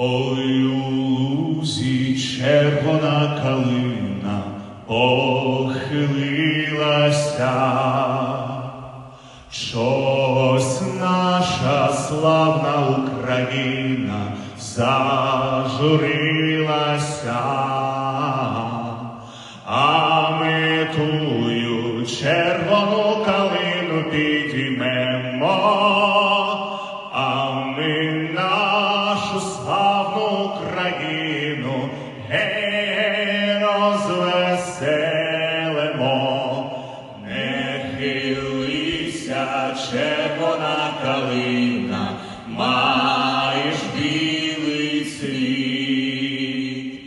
Ой, у лузі червона калина похилилася, Чогось наша славна Україна зажурилася, а ми тую червону калину підіймемо, настелимо, не хилився червона калина, маєш білий світ,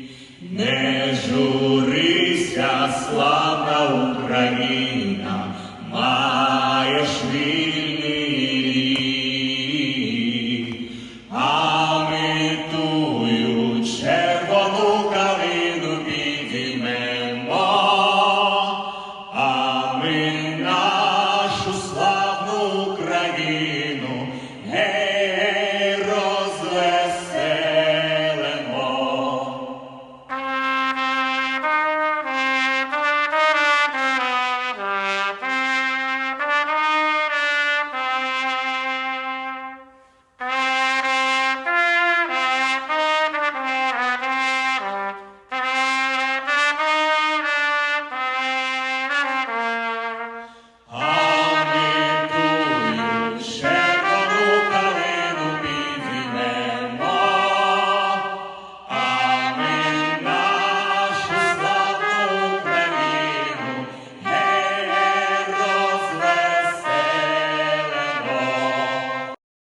не журися, славна Україна, маєш.